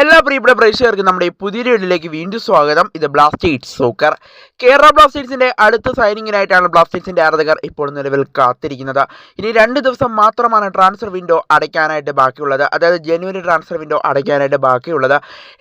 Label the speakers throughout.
Speaker 1: എല്ലാ പ്രിയപ്പെട്ട പ്രേക്ഷകർക്കും നമ്മുടെ പുതിയ വീഡിയോയിലേക്ക് വീണ്ടും സ്വാഗതം. ഇത് ബ്ലാസ്റ്റേഴ്സ് സോക്കർ കേരള ബ്ലാസ്റ്റേഴ്സിന്റെ അടുത്ത സൈനിങ്ങിനായിട്ടാണ് ബ്ലാസ്റ്റേഴ്സിന്റെ ആരാധകർ ഇപ്പോൾ നിലവിൽ കാത്തിരിക്കുന്നത്. ഇനി രണ്ട് ദിവസം മാത്രമാണ് ട്രാൻസ്ഫർ വിൻഡോ അടയ്ക്കാനായിട്ട് ബാക്കിയുള്ളത്. അതായത് ജനുവരി ട്രാൻസ്ഫർ വിൻഡോ അടയ്ക്കാനായിട്ട് ബാക്കിയുള്ളത്.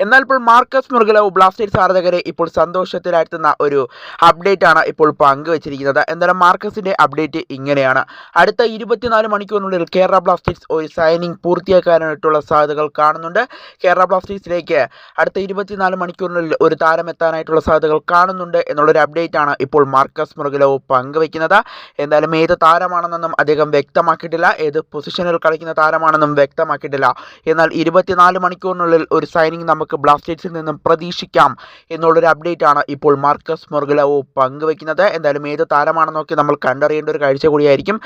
Speaker 1: എന്നാൽ ഇപ്പോൾ മാർക്കസ് മുർഗലവ് ബ്ലാസ്റ്റേഴ്സ് ആരാധകരെ ഇപ്പോൾ സന്തോഷത്തിലാഴ്ത്തുന്ന ഒരു അപ്ഡേറ്റ് ആണ് ഇപ്പോൾ പങ്കുവച്ചിരിക്കുന്നത്. എന്തായാലും മാർക്കസിന്റെ അപ്ഡേറ്റ് ഇങ്ങനെയാണ്. അടുത്ത ഇരുപത്തിനാല് മണിക്കൂറിനുള്ളിൽ കേരള ബ്ലാസ്റ്റേഴ്സ് ഒരു സൈനിങ് പൂർത്തിയാക്കാനായിട്ടുള്ള സാധ്യതകൾ കാണുന്നുണ്ട്. കേരള ബ്ലാസ്റ്റേഴ്സിലേക്ക് അടുത്ത ഇരുപത്തിനാല് മണിക്കൂറിനുള്ളിൽ ഒരു താരം എത്താനായിട്ടുള്ള സാധ്യതകൾ കാണുന്നുണ്ട് എന്നുള്ളൊരു അപ്ഡേറ്റ് ആണ് ഇപ്പോൾ മാർക്കസ് മുറുകിലോ പങ്കുവയ്ക്കുന്നത്. എന്തായാലും ഏത് താരമാണെന്നൊന്നും അദ്ദേഹം വ്യക്തമാക്കിയിട്ടില്ല. ഏത് പൊസിഷനിൽ കളിക്കുന്ന താരമാണെന്നും വ്യക്തമാക്കിയിട്ടില്ല. എന്നാൽ ഇരുപത്തിനാല് മണിക്കൂറിനുള്ളിൽ ഒരു സൈനിങ് നമുക്ക് ബ്ലാസ്റ്റേഴ്സിൽ നിന്നും പ്രതീക്ഷിക്കാം എന്നുള്ളൊരു അപ്ഡേറ്റ് ആണ് ഇപ്പോൾ മാർക്കസ് മുറുകിലോ പങ്കുവയ്ക്കുന്നത്. എന്തായാലും ഏത് താരമാണെന്നൊക്കെ നമ്മൾ കണ്ടറിയേണ്ട ഒരു കാഴ്ച കൂടിയായിരിക്കും.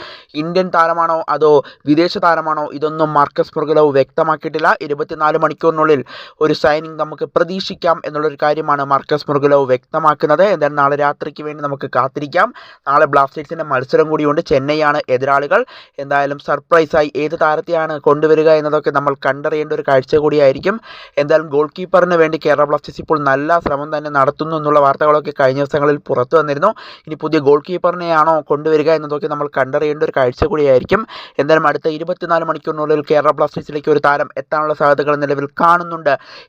Speaker 1: ഇന്ത്യൻ താരമാണോ അതോ വിദേശ താരമാണോ ഇതൊന്നും മാർക്കസ് മുറുകിലോ വ്യക്തമാക്കിയിട്ടില്ല. ഇരുപത്തിനാല് മണിക്കൂറിനുള്ളിൽ ഒരു സൈനിങ് നമുക്ക് പ്രതീക്ഷിക്കാം എന്നുള്ളൊരു കാര്യമാണ് മാർക്കസ് മുർഗലോ വ്യക്തമാക്കുന്നത്. എന്തായാലും നാളെ രാത്രിക്ക് വേണ്ടി നമുക്ക് കാത്തിരിക്കാം. നാളെ ബ്ലാസ്റ്റേഴ്സിന്റെ മത്സരം കൂടിയുണ്ട്. ചെന്നൈയാണ് എതിരാളികൾ. എന്തായാലും സർപ്രൈസായി ഏത് താരത്തെയാണ് കൊണ്ടുവരിക എന്നതൊക്കെ നമ്മൾ കണ്ടറിയേണ്ട ഒരു കാഴ്ച കൂടിയായിരിക്കും. എന്തായാലും ഗോൾ കീപ്പറിന് വേണ്ടി കേരള ബ്ലാസ്റ്റേഴ്സ് ഇപ്പോൾ നല്ല ശ്രമം തന്നെ നടത്തുന്നു എന്നുള്ള വാർത്തകളൊക്കെ കഴിഞ്ഞ ദിവസങ്ങളിൽ പുറത്തു വന്നിരുന്നു. ഇനി പുതിയ ഗോൾ കീപ്പറിനെയാണോ കൊണ്ടുവരിക എന്നതൊക്കെ നമ്മൾ കണ്ടറിയേണ്ട ഒരു കാഴ്ച കൂടിയായിരിക്കും. എന്തായാലും അടുത്ത ഇരുപത്തിനാല് മണിക്കൂറിനുള്ളിൽ കേരള ബ്ലാസ്റ്റേഴ്സിലേക്ക് ഒരു താരം എത്താനുള്ള സാധ്യതകൾ നിലവിൽ കാണുന്നുണ്ട്.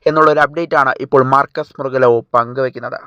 Speaker 1: എന്നുള്ളൊരു അപ്ഡേറ്റ് ആണ് ഇപ്പോൾ മാർക്കസ് മുറുകലോ പങ്കുവയ്ക്കുന്നത്